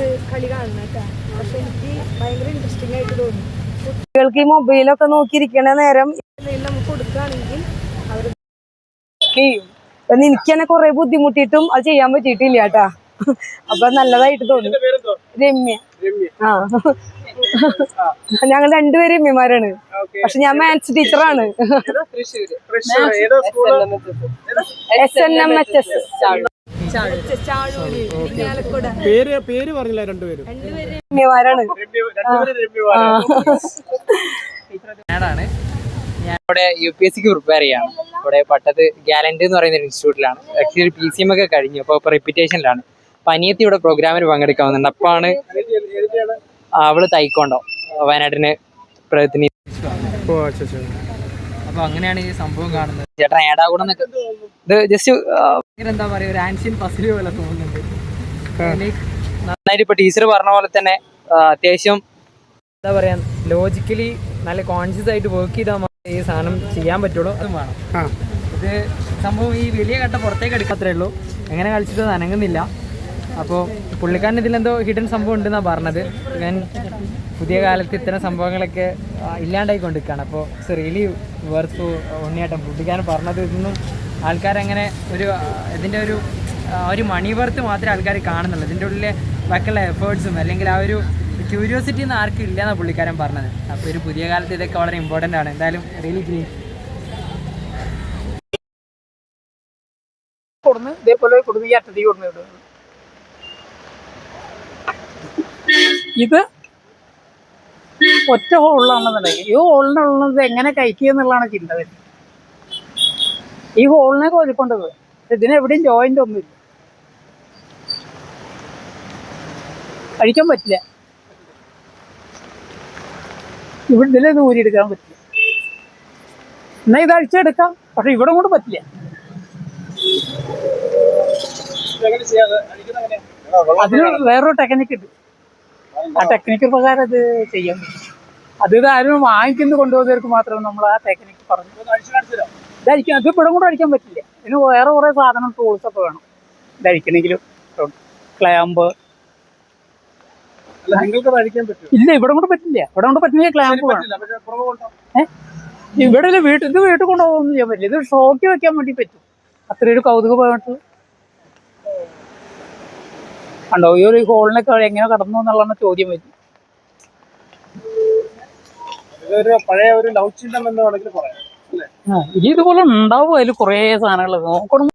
ഇത് കളി കാണുന്നേട്ടാ പക്ഷെ എനിക്ക് ഭയങ്കര ഇൻട്രസ്റ്റിംഗ് ആയിട്ട് തോന്നി. കുട്ടികൾക്ക് ഈ മൊബൈലൊക്കെ നോക്കിയിരിക്കണ നേരം നമുക്ക് കൊടുക്കുകയാണെങ്കിൽ അവർ എനിക്ക് തന്നെ കുറെ ബുദ്ധിമുട്ടിയിട്ടും അത് ചെയ്യാൻ പറ്റിയിട്ടില്ല കേട്ടാ. അപ്പൊ നല്ലതായിട്ട് തോന്നി. രമ്യ. ആ. ഞങ്ങൾ രണ്ടുപേരും രമ്യമാരാണ്. പക്ഷെ ഞാൻ മാത്സ് ടീച്ചറാണ് S N M H S പേര് പേര് പറഞ്ഞില്ല രണ്ടുപേരും. രമ്യമാരാണ് ഞാനാണ് ഞാൻ ഇവിടെ യു പി എസ് സിക്ക് പ്രിപ്പയർ ചെയ്യാണ്. ഇവിടെ പട്ടത്ത് ഗാലന്റ് എന്ന് പറയുന്ന ഒരു ഇൻസ്റ്റിറ്റ്യൂട്ടിലാണ് ആക്ച്വലി പി സി എം ഒക്കെ കഴിഞ്ഞു. അപ്പോൾ ഇപ്പോൾ റിപ്പിറ്റേഷനിലാണ് അപ്പം അനിയത്തി ഇവിടെ പ്രോഗ്രാമിൽ പങ്കെടുക്കാൻ വന്നിട്ടുണ്ട് അപ്പാണ് അവൾ തൈക്കോണ്ടോ വയനാട്ടിന് പ്രതിനിധി ഓ അച്ഛാ. അപ്പൊ അങ്ങനെയാണ് ഈ സംഭവം കാണുന്നത്. ചേട്ടാ ഏടാ കൂടെ ഇത് ജസ്റ്റ് എന്താ പറയാ ഒരു ആൻഷ്യൻ പസിൽ പോലെ തോന്നുന്നുണ്ട്. നന്നായിട്ട് ഇപ്പൊ ടീച്ചർ പറഞ്ഞ പോലെ തന്നെ അത്യാവശ്യം എന്താ പറയാ ലോജിക്കലി നല്ല കോൺഷ്യസ് ആയിട്ട് വർക്ക് ചെയ്താൽ മാത്രമേ ഈ സാധനം ചെയ്യാൻ പറ്റുള്ളൂ. അതും വേണം. ഇത് സംഭവം ഈ വലിയ കട്ട പുറത്തേക്ക് എടുക്കാത്രേ ഉള്ളൂ. എങ്ങനെ കളിച്ചിട്ട് നനങ്ങുന്നില്ല അനങ്ങുന്നില്ല. അപ്പോൾ പുള്ളിക്കാരൻ ഇതിലെന്തോ ഹിഡൻ സംഭവം ഉണ്ടെന്നാണ് പറഞ്ഞത്. ഞാൻ പുതിയ കാലത്ത് ഇത്തരം സംഭവങ്ങളൊക്കെ ഇല്ലാണ്ടായി കൊണ്ടിരിക്കുകയാണ് അപ്പോൾ ഇറ്റ്സ് റിയലി വെർത്ത് ഉണ്ണിയാട്ടം പുള്ളിക്കാരൻ പറഞ്ഞത് ഇതൊന്നും ആൾക്കാരങ്ങനെ ഒരു ഇതിന്റെ ഒരു ഒരു മണി വർത്ത് മാത്രമേ ആൾക്കാർ കാണുന്നുള്ളൂ. ഇതിന്റെ ഉള്ളിലെ ബാക്കിയുള്ള എഫേർട്സും അല്ലെങ്കിൽ ആ ഒരു ക്യൂരിയോസിറ്റി ഒന്നും ആർക്കും ഇല്ലെന്നാണ് പുള്ളിക്കാരൻ പറഞ്ഞത്. അപ്പോൾ ഒരു പുതിയ കാലത്ത് ഇതൊക്കെ വളരെ ഇമ്പോർട്ടന്റ് ആണ്. എന്തായാലും റിയലി ഗ്രീൻ കൊടുന്ന് ഇതേപോലെ കൊടുന്ന് ഈ അറ്റത്തേക്ക് കൊടുന്ന് ഇത് ഒറ്റ ഹോളിലാണെന്നുണ്ടെങ്കിൽ ഈ ഹോളിനുള്ളത് എങ്ങനെ കഴിക്കുക എന്നുള്ളതാണ് ചിന്ത വരുന്നത്. ഈ ഹോളിനെ കോരിക്കൊണ്ടത്. ഇതിനെവിടെയും ജോയിന്റ് ഒന്നുമില്ല. കഴിക്കാൻ പറ്റില്ല. ഇവിടെ ഇതിലൊന്നും ഊരിയെടുക്കാൻ പറ്റില്ല. എന്നാ ഇത് അഴിച്ചെടുക്കാം. പക്ഷെ ഇവിടെ കൊണ്ട് പറ്റില്ല. അതിന് വേറൊരു ടെക്നിക്ക് ഉണ്ട്. ആ ടെക്നിക്ക് പ്രകാരം അത് ചെയ്യാൻ പറ്റും. അത് ആരും വാങ്ങിക്കുന്നു കൊണ്ടുപോകുന്നവർക്ക് മാത്രമേ നമ്മൾ ആ ടെക്നിക്ക് പറഞ്ഞു. ഇതഴിക്കാൻ അത് ഇപ്പോഴും കൂടെ അടിക്കാൻ പറ്റില്ല. ഇതിന് വേറെ കുറെ സാധനം ടൂൾസ് ഒക്കെ വേണം. ധരിക്കണമെങ്കിലും ക്ലാമ്പ് ഇല്ല ഇവിടെ കൊണ്ട് പറ്റില്ല. ഇവിടെ കൊണ്ട് പറ്റില്ല ക്ലാമ്പ് വേണം ഇവിടെ വീട്ടിൽ വീട്ടിൽ കൊണ്ടുപോകുന്നു ചെയ്യാൻ പറ്റില്ല. ഇത് ഷോക്കി വെക്കാൻ വേണ്ടി പറ്റും. അത്രയൊരു കൗതുകമായിട്ട് കണ്ടോ? ഈ ഒരു ഹോളിനൊക്കെ എങ്ങനെ കടന്നു എന്നുള്ളതാണ് ചോദ്യം വരും. ഇതൊരു പഴയ ഒരു ലവ് ചിഹ്നം എന്ന് വേണമെങ്കിൽ പറയാം അല്ലേ? ആ, ഇനി ഇതുപോലെ ഉണ്ടാവും അതിൽ കുറേ സാധനങ്ങൾ നോക്കണം.